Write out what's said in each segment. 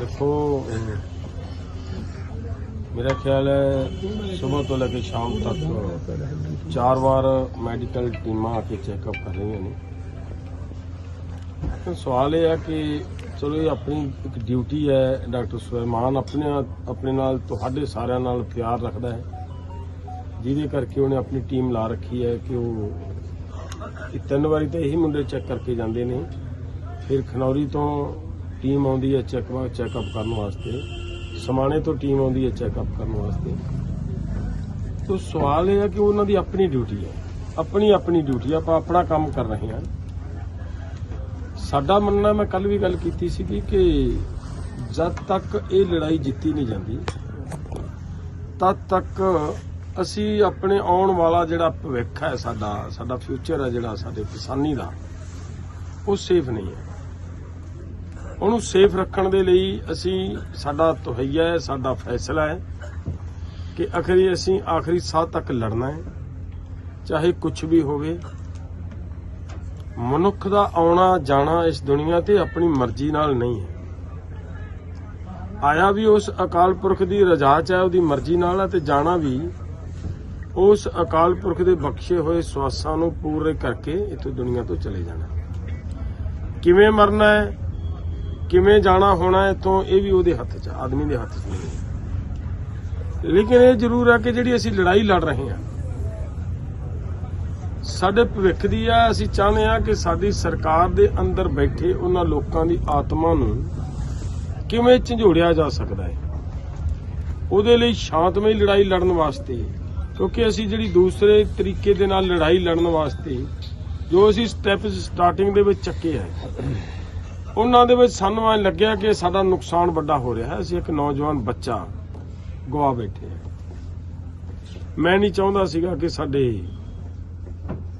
ਦੇਖੋ ਅਹ, ਮੇਰਾ ਖਿਆਲ ਹੈ ਸਵੇਰ ਤੋਂ ਲੈ ਕੇ ਸ਼ਾਮ ਤੱਕ ਚਾਰ ਵਾਰ ਮੈਡੀਕਲ ਟੀਮਾਂ ਆ ਕੇ ਚੈੱਕਅਪ ਕਰ ਰਹੀਆਂ ਨੇ। ਸਵਾਲ ਇਹ ਹੈ ਕਿ ਚਲੋ ਇਹ ਆਪਣੀ ਇੱਕ ਡਿਊਟੀ ਹੈ ਡਾਕਟਰ ਸੁਲੇਮਾਨ ਆਪਣੇ ਆਪਣੇ ਨਾਲ ਤੁਹਾਡੇ ਸਾਰਿਆਂ ਨਾਲ ਪਿਆਰ ਰੱਖਦਾ ਹੈ। ਜਿਹਦੇ ਕਰਕੇ ਉਹਨੇ ਆਪਣੀ ਟੀਮ ਲਾ ਰੱਖੀ ਹੈ ਕਿ ਉਹ ਤਿੰਨ ਵਾਰੀ ਤਾਂ ਇਹੀ ਮੁੰਡੇ ਚੈੱਕ ਕਰਕੇ ਜਾਂਦੇ ਨੇ। ਫਿਰ ਖਨੌਰੀ ਤੋਂ ਟੀਮ ਆਉਂਦੀ ਹੈ ਚੈੱਕਅਪ ਚੈੱਕਅਪ ਕਰਨ ਵਾਸਤੇ। ਸਮਾਣੇ ਤੋਂ ਟੀਮ ਆਉਂਦੀ ਹੈ ਚੈੱਕਅਪ ਕਰਨ ਵਾਸਤੇ। ਤੋ ਸਵਾਲ ਇਹ ਹੈ ਕਿ ਉਹਨਾਂ ਦੀ ਆਪਣੀ ਡਿਊਟੀ ਹੈ। ਆਪਣੀ ਆਪਣੀ ਡਿਊਟੀ ਆਪਾਂ ਆਪਣਾ ਕੰਮ ਕਰ ਰਹੇ ਹਾਂ। ਸਾਡਾ ਮੰਨਣਾ, ਮੈਂ ਕੱਲ ਵੀ ਗੱਲ ਕੀਤੀ ਸੀਗੀ ਕਿ ਜਦ ਤੱਕ ਇਹ ਲੜਾਈ ਜਿੱਤੀ ਨਹੀਂ ਜਾਂਦੀ, ਤਦ ਤੱਕ ਅਸੀਂ ਆਪਣੇ ਆਉਣ ਵਾਲਾ ਜਿਹੜਾ ਭਵਿੱਖ ਹੈ ਸਾਡਾ ਸਾਡਾ ਫਿਊਚਰ ਹੈ ਜਿਹੜਾ, ਸਾਡੇ ਕਿਸਾਨੀ ਦਾ, ਉਹ ਸੇਫ ਨਹੀਂ ਹੈ। ਉਹਨੂੰ ਸੇਫ ਰੱਖਣ ਦੇ ਲਈ ਅਸੀਂ, ਸਾਡਾ ਤਹਈਆ ਹੈ, ਸਾਡਾ ਫੈਸਲਾ ਹੈ ਕਿ ਆਖਰੀ ਅਸੀਂ ਆਖਰੀ ਸਾਹ ਤੱਕ ਲੜਨਾ ਹੈ। ਚਾਹੇ ਕੁਝ ਵੀ ਹੋਵੇ, ਮਨੁੱਖ ਦਾ ਆਉਣਾ ਜਾਣਾ ਇਸ ਦੁਨੀਆ ਤੇ ਆਪਣੀ ਮਰਜ਼ੀ ਨਾਲ ਨਹੀਂ ਹੈ। ਆਇਆ ਵੀ ਉਸ ਅਕਾਲ ਪੁਰਖ ਦੀ ਰਜ਼ਾ ਚ ਹੈ, ਉਹਦੀ ਮਰਜ਼ੀ ਨਾਲ ਹੈ ਤੇ ਜਾਣਾ ਵੀ ਉਸ ਅਕਾਲ ਪੁਰਖ ਦੇ ਬਖਸ਼ੇ ਹੋਏ ਸਵਾਸਾਂ ਨੂੰ ਪੂਰੇ ਕਰਕੇ ਇਥੋਂ ਦੁਨੀਆ ਤੋਂ ਚਲੇ ਜਾਣਾ ਕਿਵੇਂ ਮਰਨਾ ਹੈ? ਕਿਵੇਂ ਜਾਣਾ ਹੋਣਾ ਹੈ ਇੱਥੋਂ, ਇਹ ਵੀ ਉਹਦੇ ਹੱਥ 'ਚ ਆਦਮੀ ਦੇ ਹੱਥ 'ਚ ਨਹੀਂ ਲੇਕਿਨ ਇਹ ਜ਼ਰੂਰ ਹੈ ਕਿ ਜਿਹੜੀ ਅਸੀਂ ਲੜਾਈ ਲੜ ਰਹੇ ਹਾਂ, ਸਾਡੇ ਭਵਿੱਖ ਦੀ ਆ, ਅਸੀਂ ਚਾਹੁੰਦੇ ਆ ਕਿ ਸਾਡੀ ਸਰਕਾਰ ਦੇ ਅੰਦਰ ਬੈਠੇ ਉਹਨਾਂ ਲੋਕਾਂ ਦੀ ਆਤਮਾ ਨੂੰ ਕਿਵੇਂ ਝੰਜੋੜਿਆ ਜਾ ਸਕਦਾ ਹੈ। ਉਹਦੇ ਲਈ ਸ਼ਾਂਤਮਈ ਲੜਾਈ ਲੜਨ ਵਾਸਤੇ, ਕਿਉਂਕਿ ਅਸੀਂ ਜਿਹੜੀ ਦੂਸਰੇ ਤਰੀਕੇ ਦੇ ਨਾਲ ਲੜਾਈ ਲੜਨ ਵਾਸਤੇ, ਜੋ ਅਸੀਂ ਸਟੈਪਸ ਸਟਾਰਟਿੰਗ ਦੇ ਵਿੱਚ ਚੱਕੇ ਹੈ ਉਹਨਾਂ ਦੇ ਵਿੱਚ ਸਾਨੂੰ ਐਂ ਲੱਗਿਆ ਕਿ ਸਾਡਾ ਨੁਕਸਾਨ ਵੱਡਾ ਹੋ ਰਿਹਾ ਹੈ। ਅਸੀਂ ਇੱਕ ਨੌਜਵਾਨ ਬੱਚਾ ਗਵਾ ਬੈਠੇ ਹਾਂ। ਮੈਂ ਨਹੀਂ ਚਾਹੁੰਦਾ ਸੀਗਾ ਕਿ ਸਾਡੇ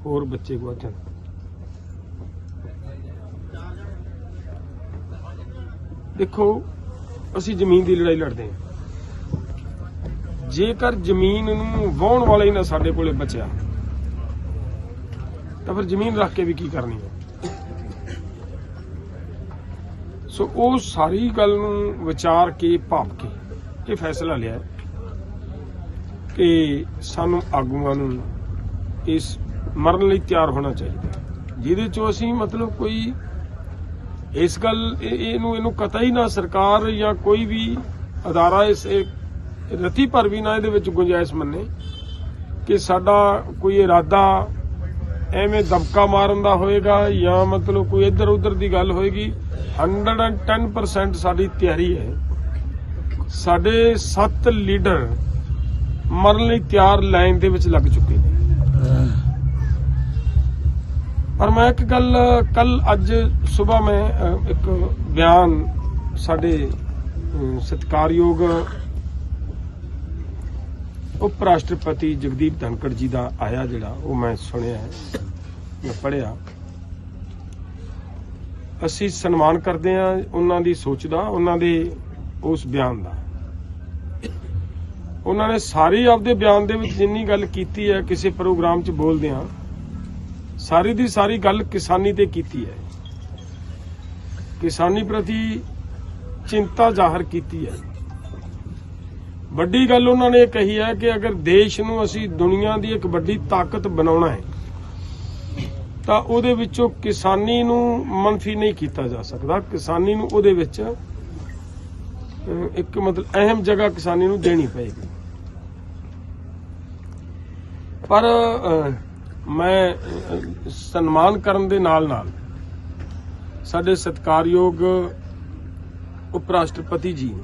ਹੋਰ ਬੱਚੇ ਗਵਾਚਣ ਦੇਖੋ, ਅਸੀਂ ਜ਼ਮੀਨ ਦੀ ਲੜਾਈ ਲੜਦੇ ਹਾਂ। ਜੇਕਰ ਜ਼ਮੀਨ ਨੂੰ ਵਾਹੁਣ ਵਾਲਾ ਹੀ ਨਾ ਸਾਡੇ ਕੋਲੇ ਬਚਿਆ, ਤਾਂ ਫਿਰ ਜ਼ਮੀਨ ਰੱਖ ਕੇ ਵੀ ਕੀ ਕਰਨੀ ਹੈ? ਸੋ ਉਹ ਸਾਰੀ ਗੱਲ ਨੂੰ ਵਿਚਾਰ ਕੇ ਭਾਪ ਕੇ ਇਹ ਫੈਸਲਾ ਲਿਆ ਕਿ ਸਾਨੂੰ ਆਗੂਆਂ ਨੂੰ ਇਸ ਮਰਨ ਲਈ ਤਿਆਰ ਹੋਣਾ ਚਾਹੀਦਾ ਜਿਹਦੇ ਚੋਂ ਅਸੀਂ ਮਤਲਬ ਕੋਈ ਇਸ ਗੱਲ ਇਹਨੂੰ ਇਹਨੂੰ ਇਹਨੂੰ ਹੀ ਨਾ ਸਰਕਾਰ ਜਾਂ ਕੋਈ ਵੀ ਅਦਾਰਾ ਇਸ ਰਤੀ ਭਰ ਵੀ ਨਾ ਇਹਦੇ ਵਿੱਚ ਗੁੰਜਾਇਸ਼ ਮੰਨੇ ਕਿ ਸਾਡਾ ਕੋਈ ਇਰਾਦਾ ਐਵੇਂ ਦਬਕਾ ਮਾਰਨ ਦਾ ਹੋਏਗਾ ਜਾਂ ਮਤਲਬ ਕੋਈ ਇੱਧਰ ਉੱਧਰ ਦੀ ਗੱਲ ਹੋਏਗੀ 110% ਸਾਡੀ ਤਿਆਰੀ ਹੈ। ਸਾਡੇ ਸੱਤ ਲੀਡਰ ਮਰਨ ਲਈ ਤਿਆਰ ਲਾਈਨ ਦੇ ਵਿੱਚ ਲੱਗ ਚੁੱਕੇ ਨੇ। ਪਰ ਮੈਂ ਇੱਕ ਗੱਲ ਕੱਲ ਅੱਜ ਸਵੇਰ ਮੈਂ ਅ, ਇੱਕ ਬਿਆਨ ਸਾਡੇ ਅ, ਸਤਿਕਾਰਯੋਗ ਉਪ ਰਾਸ਼ਟਰਪਤੀ ਜਗਦੀਪ ਧਨਕੜ ਜੀ ਦਾ ਆਇਆ ਜਿਹੜਾ ਉਹ ਮੈਂ ਸੁਣਿਆ ਹੈ, ਮੈਂ ਪੜਿਆ ਅਸੀਂ ਸਨਮਾਨ ਕਰਦੇ ਹਾਂ ਉਹਨਾਂ ਦੀ ਸੋਚ ਦਾ ਉਹਨਾਂ ਦੇ ਉਸ ਬਿਆਨ ਦਾ। ਉਹਨਾਂ ਨੇ ਸਾਰੀ ਆਪਦੇ ਬਿਆਨ ਦੇ ਵਿੱਚ ਜਿੰਨੀ ਗੱਲ ਕੀਤੀ ਹੈ ਕਿਸੇ ਪ੍ਰੋਗਰਾਮ 'ਚ ਬੋਲਦੇ ਹਾਂ ਸਾਰੀ ਦੀ ਸਾਰੀ ਗੱਲ ਕਿਸਾਨੀ ਤੇ ਕੀਤੀ ਹੈ। ਕਿਸਾਨੀ ਪ੍ਰਤੀ ਚਿੰਤਾ ਜ਼ਾਹਰ ਕੀਤੀ ਹੈ। ਵੱਡੀ ਗੱਲ ਉਹਨਾਂ ਨੇ ਇਹ ਕਹੀ ਹੈ ਕਿ ਅਗਰ ਦੇਸ਼ ਨੂੰ ਅਸੀਂ ਦੁਨੀਆ ਦੀ ਇੱਕ ਵੱਡੀ ਤਾਕਤ ਬਣਾਉਣਾ ਹੈ ਤਾਂ ਉਹਦੇ ਵਿੱਚੋਂ ਕਿਸਾਨੀ ਨੂੰ ਮੰਨਫੀ ਨਹੀਂ ਕੀਤਾ ਜਾ ਸਕਦਾ। ਕਿਸਾਨੀ ਨੂੰ ਉਹਦੇ ਵਿੱਚ ਅਹ, ਇੱਕ ਮਤਲਬ ਅਹਿਮ ਜਗ੍ਹਾ ਕਿਸਾਨੀ ਨੂੰ ਦੇਣੀ ਪਏਗੀ। ਪਰ ਮੈਂ ਸਨਮਾਨ ਕਰਨ ਦੇ ਨਾਲ ਨਾਲ ਸਾਡੇ ਸਤਿਕਾਰਯੋਗ ਉਪ ਰਾਸ਼ਟਰਪਤੀ ਜੀ ਨੇ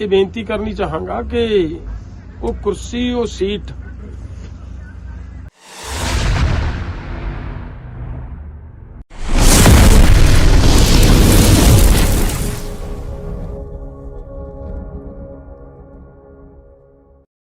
ਇਹ ਬੇਨਤੀ ਕਰਨੀ ਚਾਹਾਂਗਾ ਕਿ ਉਹ ਕੁਰਸੀ ਉਹ ਸੀਟ